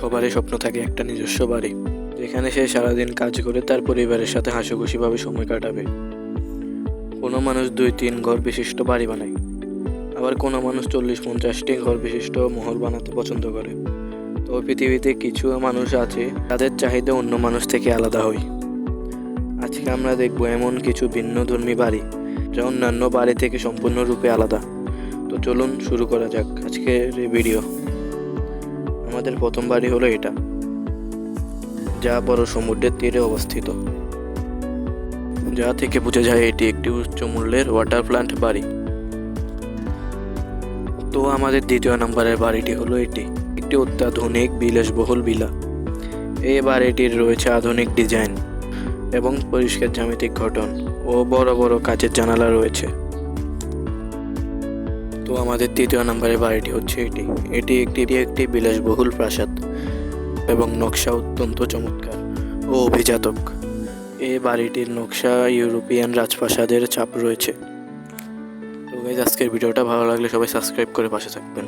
সবারই স্বপ্ন থাকে একটা নিজস্ব বাড়ি, যেখানে সে সারাদিন কাজ করে তার পরিবারের সাথে হাসিখুশিভাবে সময় কাটাবে। কোনো মানুষ দুই তিন ঘর বিশিষ্ট বাড়ি বানায়, আবার কোনো মানুষ চল্লিশ পঞ্চাশটি ঘর বিশিষ্ট মহল বানাতে পছন্দ করে। তো পৃথিবীতে কিছু মানুষ আছে তাদের চাহিদা অন্য মানুষ থেকে আলাদা হয়। আজকে আমরা দেখব এমন কিছু ভিন্ন ধর্মী বাড়ি, যা অন্যান্য বাড়ি থেকে সম্পূর্ণরূপে আলাদা। তো চলুন শুরু করা যাক আজকের এই ভিডিও আমাদের প্রথম বাড়ি হলো এটা, যা বড় সমুদ্রের তীরে অবস্থিত। যা থেকে বোঝা যায় এটি একটি উচ্চ মূল্যের ওয়াটার প্লান্ট বাড়ি। তো আমাদের দ্বিতীয় নম্বরের বাড়িটি হলো এটি, একটি অত্যাধুনিক বিলাসবহুল বিলা। এই বাড়িটির রয়েছে আধুনিক ডিজাইন এবং পরিষ্কার জ্যামিতিক গঠন ও বড় বড় কাচের জানালা রয়েছে। তো আমাদের তৃতীয় নম্বরের বাড়িটি হচ্ছে এটি। এটি একটি একটি বিলাসবহুল প্রাসাদ এবং নকশা অত্যন্ত চমৎকার ও অভিজাতক। এই বাড়িটির নকশা ইউরোপিয়ান রাজপ্রাসাদের চাপ রয়েছে। তো আজকের ভিডিওটা ভালো লাগলে সবাই সাবস্ক্রাইব করে পাশে থাকবেন।